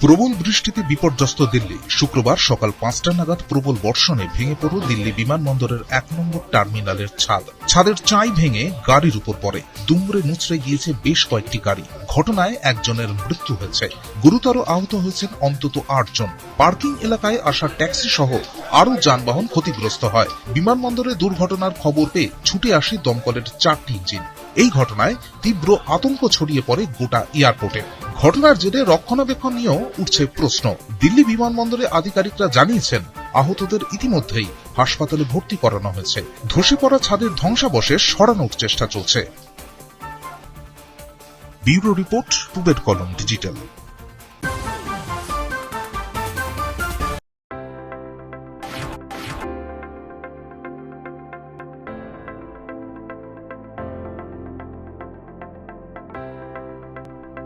প্রবল বৃষ্টিতে বিপর্যস্ত দিল্লি। শুক্রবার সকাল পাঁচটা নাগাদ প্রবল বর্ষণে ভেঙে পড়ল দিল্লি বিমানবন্দরের এক নম্বর টার্মিনালের ছাদ। ছাদের চাই ভেঙে গাড়ির উপর পড়ে। দুমড়ে মুচড়ে গিয়েছে বেশ কয়েকটি গাড়ি। ঘটনায় একজনের মৃত্যু হয়েছে। গুরুতর আহত হয়েছেন অন্তত আটজন। পার্কিং এলাকায় আসা ট্যাক্সি সহ আরও যানবাহন ক্ষতিগ্রস্ত হয়। বিমানবন্দরে দুর্ঘটনার খবর পেয়ে ছুটে আসে দমকলের চারটি ইঞ্জিন। এই ঘটনায় তীব্র আতঙ্ক ছড়িয়ে পড়ে গোটা এয়ারপোর্টে। ঘটনার জেরে রক্ষণাবেক্ষণ নিয়েও উঠছে প্রশ্ন। দিল্লি বিমানবন্দরে আধিকারিকরা জানিয়েছেন, আহতদের ইতিমধ্যেই হাসপাতালে ভর্তি করানো হয়েছে। ধসে পড়া ছাদের ধ্বংসাবশেষ সরানোর চেষ্টা চলছে। ব্যুরো রিপোর্ট, টুডের কলম ডিজিটাল।